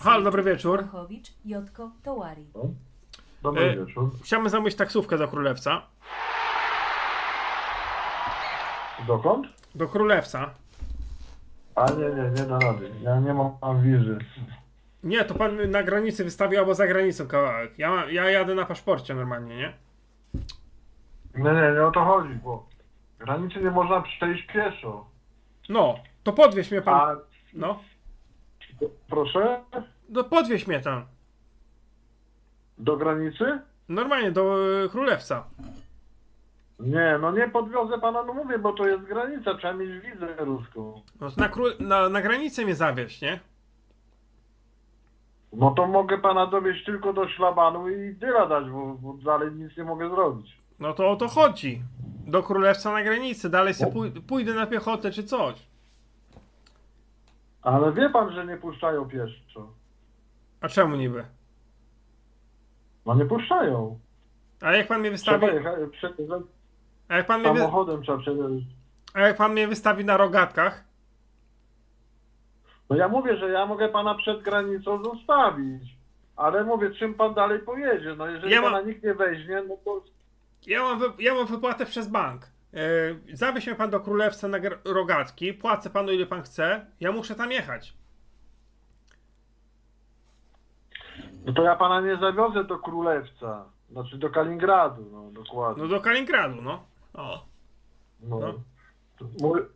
Halo, dobry wieczór. Mochowicz, Jotko, Tołari. Dobry E, wieczór. Chciałbym zamówić taksówkę do Królewca. Dokąd? Do Królewca. A nie, nie, nie da rady. Ja nie mam, wizy. Nie, to pan na granicy wystawił albo za granicą kawałek. Ja, ma- ja jadę na paszporcie normalnie, nie? Nie, nie, nie o to chodzi, bo granicy nie można przejść pieszo. No, to podwieź mnie pan. A, No, proszę, no podwieź mnie tam. do granicy? Normalnie do y, Królewca. Nie, no nie podwiozę pana, no mówię, bo to jest granica, trzeba mieć wizę ruską. No, na, król, na, na granicę mnie zawieź, nie? No to mogę pana dowieźć tylko do szlabanu i tyle dać, bo, bo dalej nic nie mogę zrobić. No to o to chodzi. Do Królewca na granicy. Dalej sobie pój- pójdę na piechotę czy coś. Ale wie pan, że nie puszczają pieszo. A czemu niby? No nie puszczają. A jak pan mnie wystawi... Trzeba jechać, prze, A jak pan mnie, wy... samochodem trzeba przejechać. A jak pan mnie wystawi na rogatkach? No ja mówię, że ja mogę pana przed granicą zostawić. Ale mówię, czym pan dalej pojedzie? No jeżeli Ja mam- pana nikt nie weźmie, no to Ja mam, wy, ja mam wypłatę przez bank. Yy, zawieź mnie pan do Królewca na rogatki, płacę panu ile pan chce, ja muszę tam jechać. No to ja pana nie zawiozę do Królewca. Znaczy do Kaliningradu, no dokładnie. No do Kaliningradu, no. O. No. no.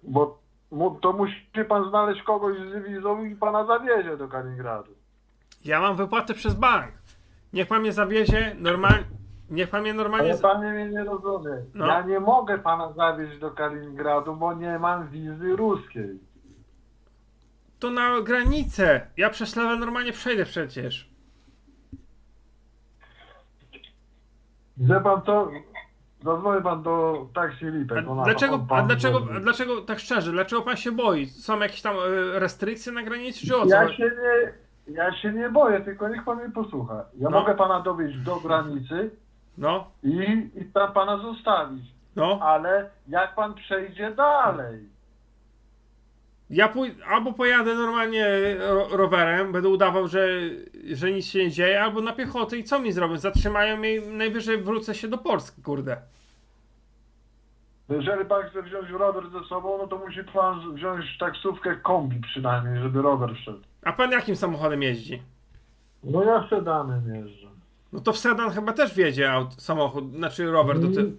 Bo mu- to musi pan znaleźć kogoś z wizą i pana zawiezie do Kaliningradu. Ja mam wypłatę przez bank. Niech pan mnie zawiezie normalnie. Niech pan mnie normalnie. Ale pan mnie nie rozumie. No. Ja nie mogę pana zawieźć do Kaliningradu, bo nie mam wizy ruskiej. To na granicę. Ja przez lewę normalnie przejdę przecież. Wie pan co? Zadzwoni pan do taksi A Lipek. ona- dlaczego, on a dlaczego, a dlaczego tak szczerze, dlaczego pan się boi? Są jakieś tam e, restrykcje na granicy, czy o co? Ja się nie, ja się nie boję, tylko niech pan mnie posłucha. Ja No. mogę pana dowieźć do granicy No, i, i tam pana zostawić. no. Ale jak pan przejdzie dalej, Ja pój- albo pojadę normalnie ro- rowerem, będę udawał, że, że nic się nie dzieje, albo na piechotę i co mi zrobią? Zatrzymają mnie i najwyżej wrócę się do Polski, kurde. jeżeli pan chce wziąć rower ze sobą, no to musi pan wziąć taksówkę kombi przynajmniej, żeby rower wszedł. A pan jakim samochodem jeździ? No ja sedanem jeżdżę. No to w sedan chyba też wjedzie aut, samochód, znaczy rower do ty...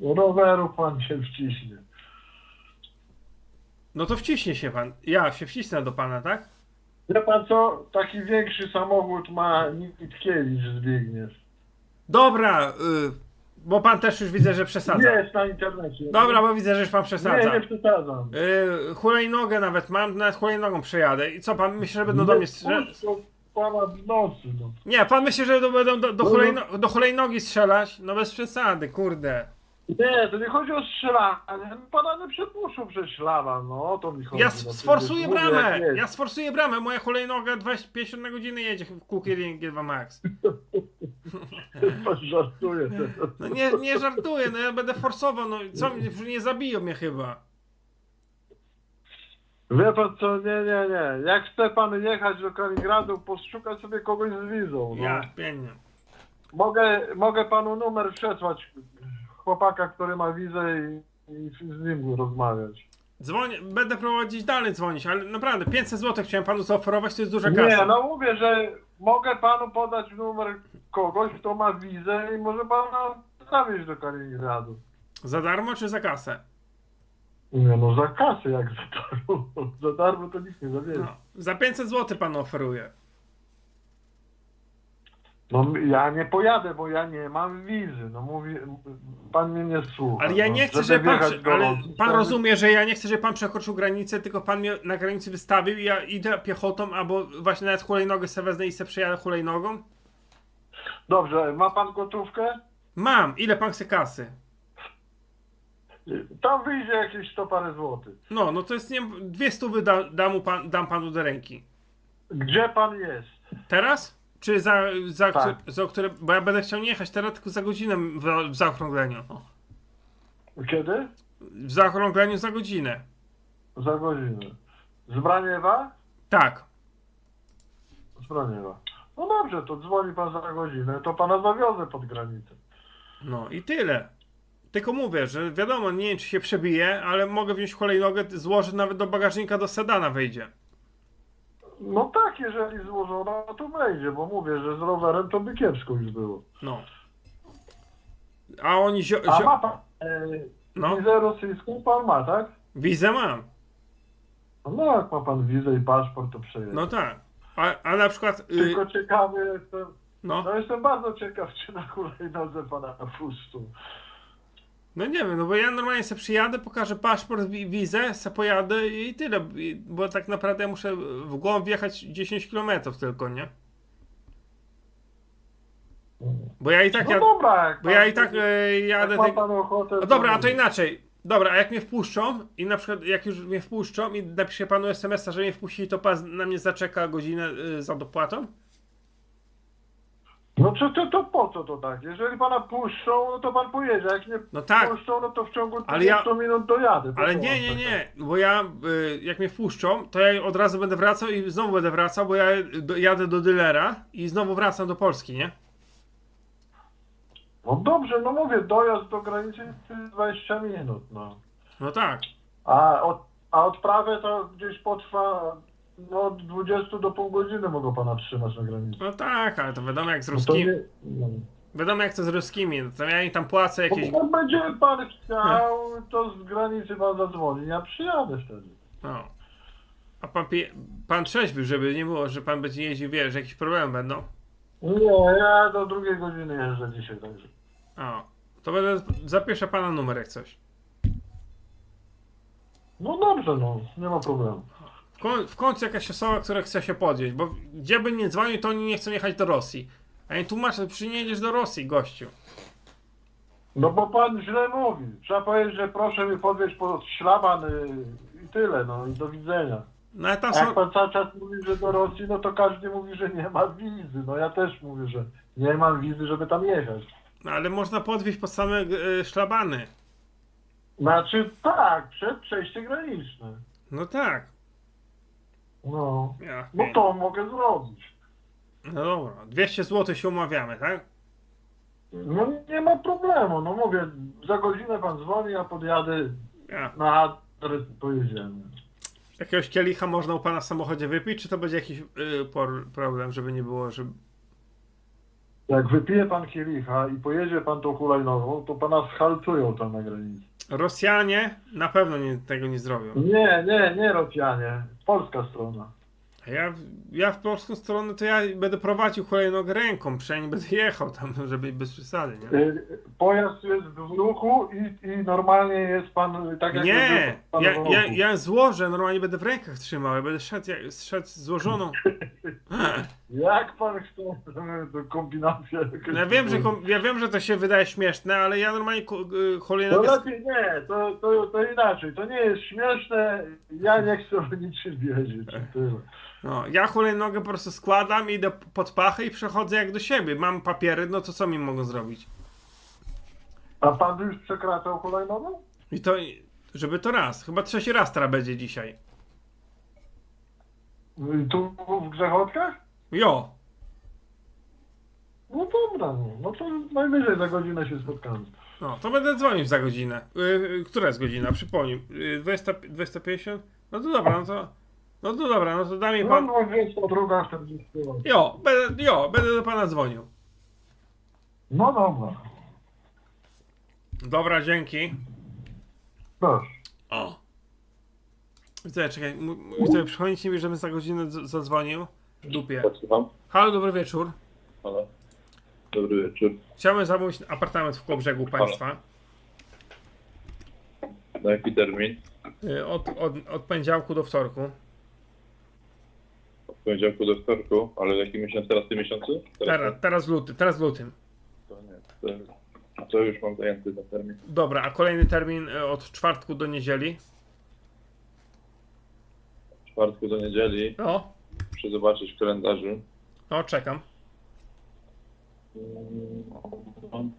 Roweru pan się wciśnie. No to wciśnie się pan. Ja się wcisnę do pana, tak? Wie pan co? Taki większy samochód ma Nitkiewicz Zbigniew. Dobra, y, bo pan też już widzę, że przesadza. Jest na internecie. Dobra, bo widzę, że już pan Nie, przesadza. nie przesadzam. Y, hulajnogę nawet mam, nawet hulajnogą przejadę. I co pan myśli, że będą do mnie Nie puszczą w nocy, no. Nie, pan myśli, że do, będą do, do, No, do hulajnogi strzelać? No bez przesady, kurde. Nie, to nie chodzi o strzelanie. Pana nie przepuszczą przez szlaban, no o to mi chodzi. Ja no, sforsuję mówię, bramę! Ja sforsuję bramę, moja hulajnoga 20, 50 na godzinę jedzie w kółki G2 Max. Teraz. No nie, nie żartuję, no ja będę forsował, no co nie zabiją mnie chyba. Wie pan co, nie, nie, nie. Jak chce pan jechać do Kaliningradu, poszukać sobie kogoś z wizą. No. Ja, pięknie. Mogę, mogę panu numer przesłać chłopaka, który ma wizę i, i z nim rozmawiać. Dzwonię, będę prowadzić dalej dzwonić, ale naprawdę 500 zł chciałem panu zaoferować, to jest duża kasa. Nie, no mówię, że mogę panu podać numer kogoś, kto ma wizę i może pana zawieźć do Kaliningradu. Za darmo czy za kasę? Nie no, za kasę jak za darmo. Za darmo to nikt nie zawiezie. No, za 500 zł panu oferuję. No ja nie pojadę, bo ja nie mam wizy. No mówi, pan mnie nie słucha. Ale ja no, nie chcę, żeby pan. do Ale pan rozumie, że ja nie chcę, żeby pan przekroczył granicę, tylko pan mnie na granicy wystawił i ja idę piechotą, albo właśnie nawet hulajnogę se wezmę i se przejadę hulajnogą. Dobrze, ma pan gotówkę? Mam, ile pan chce kasy? Tam wyjdzie jakieś 100 parę złotych. No, no to jest nie wiem, dwie stówy da, dam, pan, dam panu do ręki. Gdzie pan jest? Teraz? Czy za, za, Tak. za które, bo ja będę chciał nie jechać teraz, tylko za godzinę w, w zaokrągleniu. O. Kiedy? W zaokrągleniu za godzinę. Za godzinę. Z Braniewa? Tak. Broniła. No dobrze, to dzwoni pan za godzinę, to pana zawiozę pod granicę. No i tyle. Tylko mówię, że wiadomo, nie wiem czy się przebije, ale mogę wziąć hulajnogę, złożyć nawet do bagażnika, do sedana wejdzie. No tak, jeżeli złożona, to wejdzie, bo mówię, że z rowerem to by kiepsko już było. No. A oni zio... A zio... ma pan e, No. wizę rosyjską, pan ma, tak? Wizę mam. No jak ma pan wizę i paszport, to przejedzie. No tak. A, a na przykład... Y... Tylko ciekawy jestem, No. no jestem bardzo ciekaw, czy na hulajnodze pana puszczą. No nie wiem, no bo ja normalnie sobie przyjadę, pokażę paszport, wi- wizę, se pojadę i tyle. Bo tak naprawdę ja muszę w głąb wjechać 10 km tylko, nie? Bo ja i tak No ja, dobra, jak bo ja i tak e, jak jadę ma tego... pan ochotę, No dobra, a to inaczej. Dobra, a jak mnie wpuszczą i na przykład jak już mnie wpuszczą i napiszę panu SMS-a, że mnie wpuścili, to pan na mnie zaczeka godzinę y, za dopłatą? No to, to, to po co to tak? Jeżeli pana puszczą, no to pan pojedzie, jak nie No tak, puszczą, no to w ciągu Ale ja- 30 minut dojadę. Ale co nie, mam nie, tak? nie, bo ja y, jak mnie wpuszczą, to ja od razu będę wracał i znowu będę wracał, bo ja do, jadę do dylera i znowu wracam do Polski, nie? No dobrze, no mówię, dojazd do granicy jest 20 minut, no. No tak. A, od, a odprawę to gdzieś potrwa no, od 20 do pół godziny mogą pana trzymać na granicy. No tak, ale to wiadomo jak z No to ruskimi. nie, no. Wiadomo jak to z ruskimi, no to ja im tam płacę jakieś. Bo jak będzie pan chciał, to z granicy pan zadzwoni, ja przyjadę wtedy. No. A pan, pije... pan trzeźwił, żeby nie było, że pan będzie jeździł, wie, że jakieś problemy będą. Nie, ja do drugiej godziny jeżdżę dzisiaj, także. O. To będę zapieszę pana numer jak coś. No dobrze, no, nie ma problemu. W, koń, w końcu jakaś osoba, która chce się podjąć, bo gdzie by nie dzwonił, to oni nie chcą jechać do Rosji. A im tłumaczę, że nie jedziesz do Rosji, gościu. No bo pan źle mówi. Trzeba powiedzieć, że proszę mi podwieźć pod szlaban y, i tyle, no i do widzenia. No ale tam A jak są. pan cały czas mówi, że do Rosji, no to każdy mówi, że nie ma wizy. No ja też mówię, że nie mam wizy, żeby tam jechać. No, ale można podwieźć pod same y, szlabany. Znaczy tak, przed przejściem graniczne. No tak. No. Ja, No to mogę zrobić. No dobra, 200 zł się umawiamy, tak? No nie ma problemu, no mówię, za godzinę pan dzwoni, ja podjadę Ja. na adres i pojedziemy. Jakiegoś kielicha można u pana w samochodzie wypić, czy to będzie jakiś y, por, problem, żeby nie było, że... Jak wypije pan kielicha i pojedzie pan tą hulajnogą, to pana schalcują tam na granicy. Rosjanie na pewno nie, tego nie zrobią. Nie, nie, nie Rosjanie. Polska strona. A ja, ja w polską stronę to ja będę prowadził hulajnogę ręką, przynajmniej będę jechał tam, żeby bez przesady, nie? Y, Pojazd jest w ruchu i, i normalnie jest pan tak jak Nie! pan Ja, ruchu. ja, ja złożę, normalnie będę w rękach trzymał, ja będę szedł, jak- szedł złożoną. Jak pan chce jakaś No ja wiem, że, kom- ja wiem, że to się wydaje śmieszne, ale ja normalnie ku- y, To lepiej nie, to, to, to inaczej. To nie jest śmieszne. Ja nie chcę o niczym wiedzieć. Tyle. No, ja hulajnogę po prostu składam, idę pod pachę i przechodzę jak do siebie. Mam papiery, no to co mi mogą zrobić? A pan już przekraczał hulajnogą? I to, żeby to raz, chyba trzeci raz teraz będzie dzisiaj. Tu w Grzechotkach? Jo, No dobra, no. no to najwyżej za godzinę się spotkamy. no, to będę dzwonił za godzinę. Y, y, która jest godzina? Przypomnij. Y, 20, 250? No to dobra, no to... No to dobra, no to da mi No, pan... no, 22, 40. Jo, będę, jo, będę do pana dzwonił. No dobra. Dobra, dzięki. Proszę. O. Widzę, czekaj, widzę, przypomnijcie mi, żebym za godzinę z- zadzwonił. Dupie. Tak, słucham? Halo, dobry wieczór. Halo. Dobry wieczór. Chciałbym zamówić apartament w Kołbrzegu państwa. Na jaki termin? Y, Od, od, od poniedziałku do wtorku. Od poniedziałku do wtorku, ale jaki miesiąc teraz w tym miesiącu? Teraz, teraz w luty, teraz w lutym. To nie. To, to już mam zajęty ten termin. Dobra, a kolejny termin y, od czwartku do niedzieli. W czwartku do niedzieli. No, Muszę zobaczyć w kalendarzu. no czekam. Mm,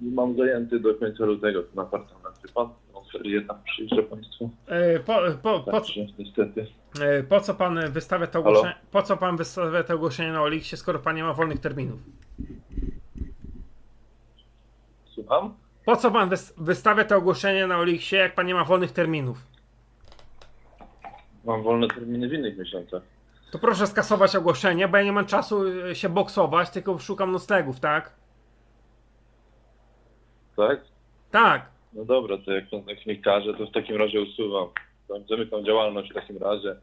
Mam zajęty do końca lutego ten apartament. Wie pan? On ferie tam przyjeżdża państwo. E, po, po, po, co- Także niestety. e, po co pan wystawia to Halo? ogłoszenie, po co pan wystawia to ogłoszenie na Oliksie, skoro pan nie ma wolnych terminów? Słucham? Po co pan wys- wystawia to ogłoszenie na Oliksie, jak pan nie ma wolnych terminów? Mam wolne terminy w innych miesiącach. To proszę skasować ogłoszenie, bo ja nie mam czasu e, się boksować, tylko szukam noclegów, tak? Tak? Tak. No dobra, to jak tak mi każe, to w takim razie usuwam. Zamykam działalność w takim razie.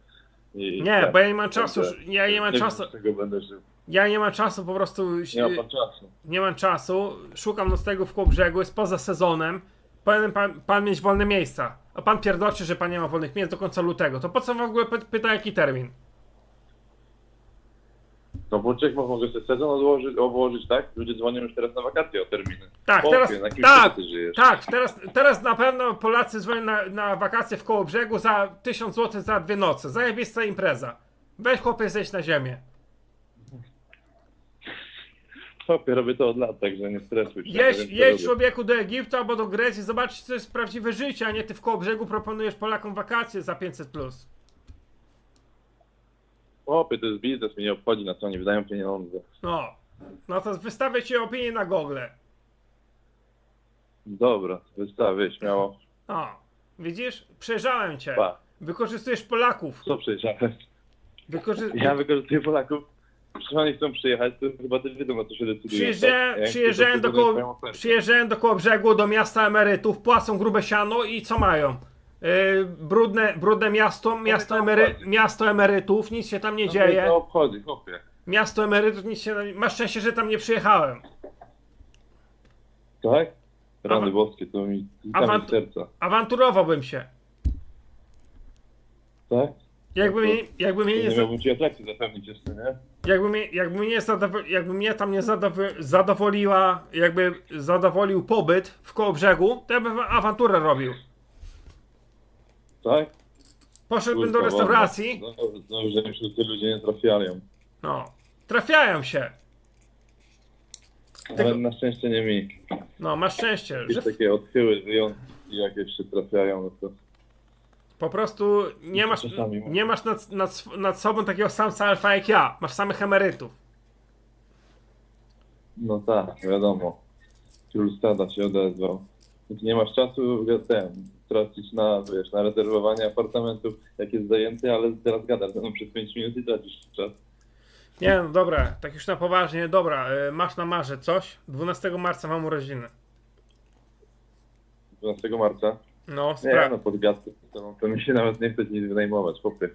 I, Nie, tak, bo ja nie mam czasu, będę- ja nie mam wiem, czasu, tego będę żył. ja nie mam czasu po prostu, Nie ma pan czasu. nie mam czasu, szukam noclegów w koło brzegu, jest poza sezonem, powinien pan, pan mieć wolne miejsca, a pan pierdolczy, że pan nie ma wolnych miejsc do końca lutego, to po co w ogóle py- pyta jaki termin? No bo Czech mogę sobie sezon odłożyć, obłożyć, tak? Ludzie dzwonią już teraz na wakacje o terminy. Tak, Chłopie, teraz, na kim tak, ty żyjesz? tak, teraz, teraz na pewno Polacy dzwonią na, na wakacje w koło brzegu za 1000 zł za dwie noce, zajebista impreza. Weź chłopie zejść na ziemię. Chłopie, robię to od lat, także nie stresuj się. Jedź, Wiem, co jedź robię. człowieku do Egiptu albo do Grecji, zobacz co jest prawdziwe życie, a nie ty w koło brzegu proponujesz Polakom wakacje za 500 plus. Chłopie, to jest biznes, mnie nie obchodzi, na co oni wydają pieniądze. No, no to wystawię ci opinię na Google. Dobra, wystawię, śmiało. O, widzisz? Przejrzałem cię. Pa. Wykorzystujesz Polaków. Co przejrzałeś? Wykorzy... Ja wykorzystuję Polaków. Jeśli oni chcą przyjechać, to chyba też wiedzą, na co się decydują. Przyjeżdżałem, tak? Przyjeżdżałem, do koło, przyjeżdżałem do koło brzegu, do miasta emerytów, płacą grube siano i co mają? Yy, brudne, brudne miasto, miasto, to emery, miasto emerytów, nic się tam nie to dzieje. To obchodzi, chłopie. Miasto emerytów, nic się tam... Masz szczęście, że tam nie przyjechałem. Tak? Rany Awa- boskie, to mi Awant- tam serca. Awanturowałbym się. Tak? Jakby No to- mnie, jakby mnie Nie, nie, za- miałbym ci atrakcji zapewnić jeszcze, nie? jakby mnie, jakby mnie, zadowo- jakby mnie tam nie zadowo- zadowoliła, jakby zadowolił pobyt w koło brzegu, to ja bym awanturę robił. Tak? Poszedłbym do Kurwa, restauracji. No, no, że już te ludzie nie trafiają. no, trafiają się. Ale na szczęście nie mi. No, masz szczęście, że Jakieś takie odchyły, wyjątki jakieś się trafiają, no to... po prostu nie masz, Czasami może. nie masz nad, nad, sw- nad sobą takiego samca alfa jak ja. Masz samych emerytów. No tak, wiadomo. Król stada się odezwał. Nie masz czasu, ten, tracić na, wiesz, na rezerwowanie apartamentów, jak jest zajęty, ale teraz gadasz ze mną przez 5 minut i tracisz czas. Nie, no dobra, tak już na poważnie, dobra, y, masz na marze coś? 12 marca mam urodziny. 12 marca. No, Nie, spra- no podgadkę, to, to mi się nawet nie chce nic wynajmować, popy.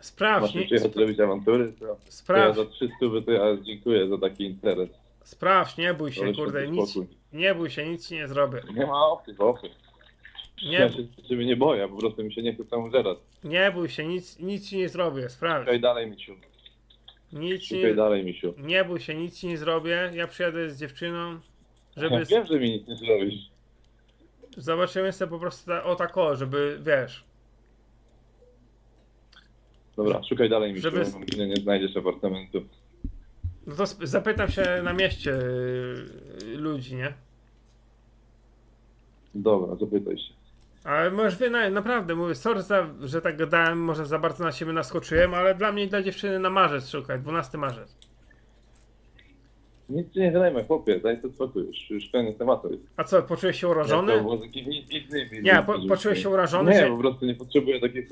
sprawdź, Masz nie, przyjechać robić awantury, to, to ja sprawdź, za 300 to ja dziękuję za taki interes. Sprawdź, nie bój się, kurde, nic, spokój. nie bój się, nic ci nie zrobię. Nie ma opcji. Nie, Ja się ciebie nie boję, po prostu mi się nie chce tam uderzać. nie bój się, nic, nic ci nie zrobię, sprawdź. Szukaj dalej, misiu. Nic ci Szukaj nie, dalej, misiu. nie bój się, nic ci nie zrobię, ja przyjadę z dziewczyną, żeby, Wiem, że mi nic nie zrobisz. zobaczymy sobie po prostu ta, o tak o, żeby, wiesz, Dobra, szukaj dalej, misiu. Żeby- Żeby... Nie, nie znajdziesz apartamentu. No zapytam się na mieście y, ludzi, nie? Dobra, zapytaj się. Ale możesz wynająć, naprawdę, mówię, sorry, za, że tak gadałem, może za bardzo na siebie naskoczyłem, ale dla mnie i dla dziewczyny na marzec szukaj, 12 marzec. Nic ci nie wynajmę, chłopie, daj to spokój, już, już koniec tematu. jest. A co, poczułeś się Ja urażony? to było taki- nic, nic nie, Nie, po, poczułeś się urażony, Nie, że... po prostu nie potrzebuję takich,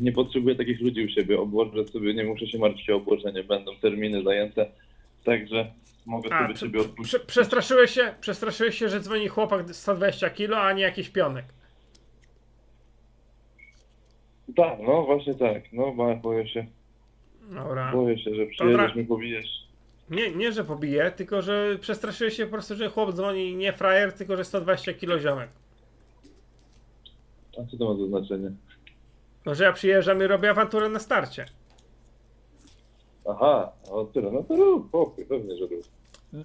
nie potrzebuję takich ludzi u siebie. Obłożę sobie, nie muszę się martwić o obłożenie, będą terminy zajęte, także mogę A, sobie prze, ciebie odpuścić. prze, przestraszyłeś się, przestraszyłeś się, że dzwoni chłopak 120 kilo, a nie jakiś pionek. Tak, no właśnie tak, no bo boję się, Dobra. boję się, że przyjedziesz mi pobijesz. Nie, nie, że pobije, tylko że przestraszyłeś się po prostu, że chłop dzwoni nie frajer, tylko że 120 kilo ziomek. A co to ma za znaczenie? No, że ja przyjeżdżam i robię awanturę na starcie. Aha, tyle, no to rób, chłopie, pewnie, że rób.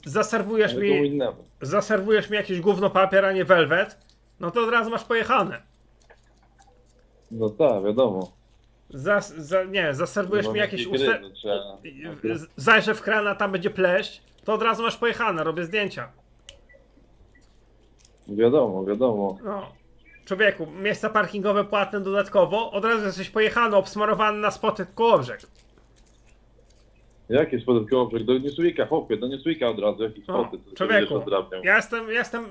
Zaserwujesz Ale komu mi, innemu. zaserwujesz mi jakiś gówno papier, a nie welwet, no to od razu masz pojechane. No tak, wiadomo. Zas, za, nie, zaserwujesz No, mi jakieś takie gry, no, trzeba- Z- Zajrzę w kran, a tam będzie pleść, to od razu masz pojechane, robię zdjęcia. Wiadomo, wiadomo. No. Człowieku, miejsca parkingowe płatne dodatkowo, od razu jesteś pojechany, obsmarowany na spotek Kołobrzeg. Jakie spoty Kołobrzeg? Do Newsweeka, chłopie, do Newsweeka od razu, jakie No, spoty? To człowieku, ja jestem, ja jestem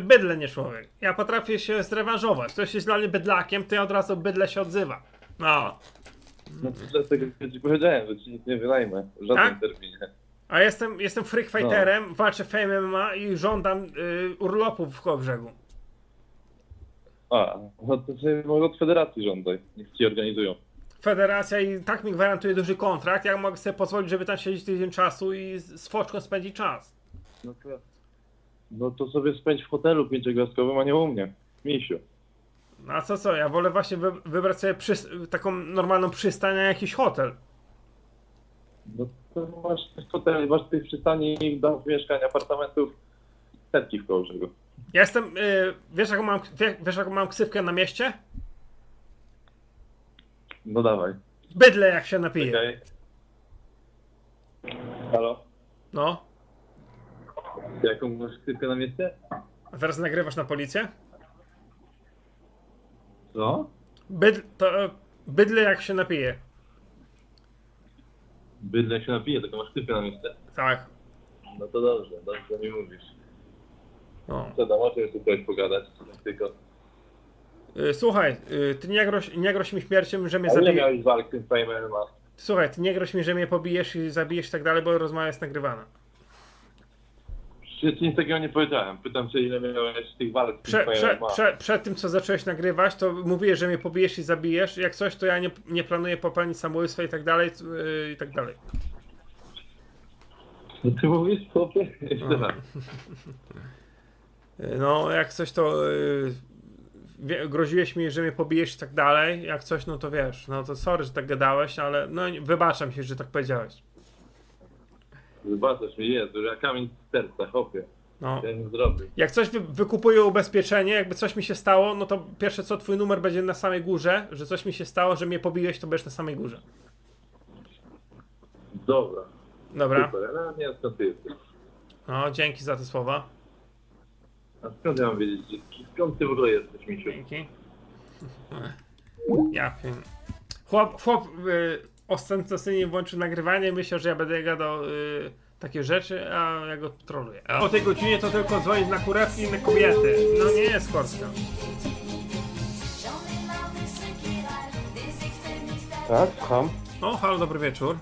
bydle, nie człowiek. Ja potrafię się zrewanżować. Ktoś jest dla mnie bydlakiem, to ja od razu bydle się odzywa. No. No to dlatego ci powiedziałem, że ci nic nie wynajmę. W żadnym Tak? terminie. A jestem, jestem freak fighterem, walczę Fame MMA i żądam y, urlopów w Kołobrzegu. A, no to sobie może od federacji żądaj. Niech ci organizują. Federacja i tak mi gwarantuje duży kontrakt, jak mogę sobie pozwolić, żeby tam siedzieć tydzień czasu i z z foczką spędzić czas. No to, no to sobie spędź w hotelu pięciogwiazdkowym, a nie u mnie. Misiu. No a co co, ja wolę właśnie wy, wybrać sobie przys- taką normalną przystań, a jakiś hotel. No to masz w hotelu, masz w tych przystani domów, mieszkań, apartamentów, setki w Kołobrzegu. Ja jestem, y, wiesz jaką mam, wie, wiesz jaką mam ksywkę na mieście? No dawaj. Bydle jak się napije. Czekaj. Halo? No. Jaką masz ksywkę na mieście? A teraz nagrywasz na policję? Co? Bydl, to, e, bydle jak się napije. Bydle się napije, tylko masz ksywkę na mieście. Tak. No to dobrze, dobrze mi mówisz. No. Co tam, o czym tutaj pogadać? Tylko. Y, słuchaj, y, ty nie groź, nie groź mi śmiercią, że mnie A ile zabijesz. miałeś walk w tym Fame MMA? Słuchaj, ty nie groź mi, że mnie pobijesz i zabijesz i tak dalej, bo rozmowa jest nagrywana. Przecież nic takiego nie powiedziałem. Pytam cię, ile miałeś tych walk w tym Prze, Fame prze, MMA. prze, przed tym, co zacząłeś nagrywać, to mówiłeś, że mnie pobijesz i zabijesz. Jak coś, to ja nie, nie planuję popełnić samobójstwa i tak dalej, y, i tak dalej. No ty mówisz, chłopie? Jeszcze No. raz. No, jak coś, to y, wie, groziłeś mi, że mnie pobijesz i tak dalej. Jak coś, no to wiesz, no to sorry, że tak gadałeś, ale no wybaczam się, że tak powiedziałeś. Zobaczysz mi, Jezu, ja kamień z serca, chłopie. No. Ja. Jak coś wy, wykupuję ubezpieczenie, jakby coś mi się stało, no to pierwsze co, twój numer będzie na samej górze, że coś mi się stało, że mnie pobiłeś, to będziesz na samej górze. Dobra. Dobra, Super, ale nie no dzięki za te słowa. A skąd ja mam wiedzieć, gdzie- skąd ty w ogóle jesteś, misiu? Dzięki. Ja wiem. Chłop, chłop y, ostentacyjnie włączył nagrywanie, myślał, że ja będę gadał y, takie rzeczy, a ja go troluję. A o tej godzinie to tylko dzwonić na kurewki i na kobiety. No nie jest Korska. Tak, słucham. O, halo, dobry wieczór.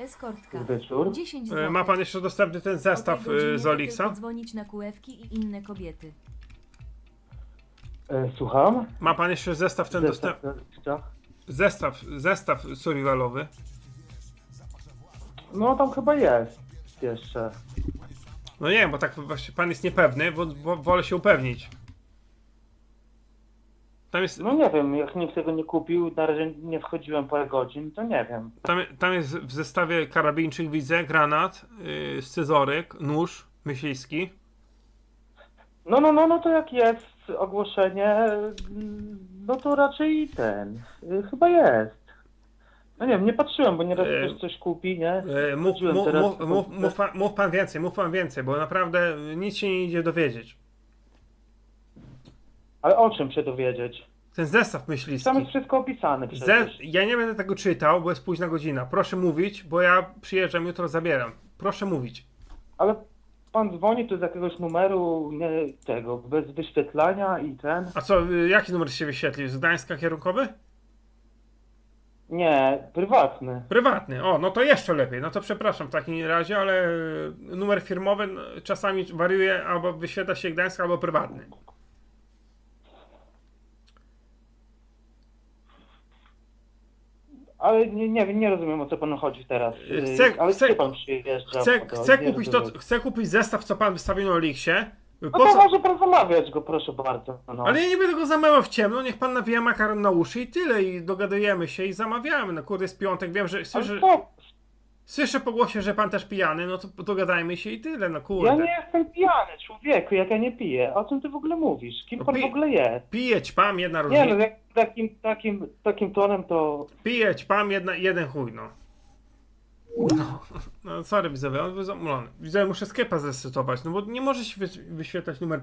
Eskortka. Wieczór. 10 Y, zł. ma pan jeszcze dostępny ten zestaw y, z Olixa? dzwonić na kółewki i inne kobiety. E, słucham. Ma pan jeszcze zestaw ten dostępny? Zestaw- Zestaw, zestaw survivalowy. No tam chyba jest jeszcze. No nie wiem, bo tak właśnie pan jest niepewny, bo, bo wolę się upewnić. Tam jest, No nie wiem, jak nikt tego nie kupił, na razie nie wchodziłem parę godzin, to nie wiem. tam, tam jest w zestawie karabinczyk, widzę, granat, yy, scyzoryk, nóż myśliwski. No, no, no, no to jak jest ogłoszenie, mm, no to raczej ten, y, chyba jest. No nie wiem, nie patrzyłem, bo nieraz E, ktoś coś kupi, nie? Yy, mów, mów, teraz mów, po- mów, mów, pan, mów pan więcej, mów pan więcej, bo naprawdę nic się nie idzie dowiedzieć. Ale o czym się dowiedzieć? Ten zestaw myśliwski. Tam jest wszystko opisane Ze, przecież. ja nie będę tego czytał, bo jest późna godzina. Proszę mówić, bo ja przyjeżdżam jutro, zabieram. Proszę mówić. Ale pan dzwoni tu z jakiegoś numeru, nie tego, bez wyświetlania i ten. A co, y, jaki numer się wyświetlił? Z Gdańska kierunkowy? Nie, prywatny. Prywatny. O, no to jeszcze lepiej. No to przepraszam w takim razie, ale y, numer firmowy no, czasami wariuje, albo wyświetla się Gdańsk, albo prywatny. Ale nie, nie nie rozumiem o co panu chodzi teraz. Chcę- ale chcę- gdzie pan przyjeżdża? Chcę, po to? chcę, kupić to, rozumiem. chcę kupić zestaw, co pan wystawił na Oliksie. No Po to co? może pan zamawiać go, proszę bardzo. No. Ale ja nie będę go zamawiał w ciemno, niech pan nawija makaron na uszy i tyle, i dogadujemy się i zamawiamy. No kurde, jest piątek, wiem, że Ale to, słyszę po głosie, że pan też pijany, no to dogadajmy się i tyle, no ja kurde. nie jestem pijany, człowieku, jak ja nie piję. O czym ty w ogóle mówisz? Kim No pan pi- w ogóle jest? Pije ćpam, jedna Nie różnica. no, jak takim, takim, takim tonem to... Pije ćpam, jedna, jeden chuj, no. No, no sorry widzowie, on był zamulony. Widzowie, muszę sklepa zresetować, no bo nie może się wyś- wyświetlać numer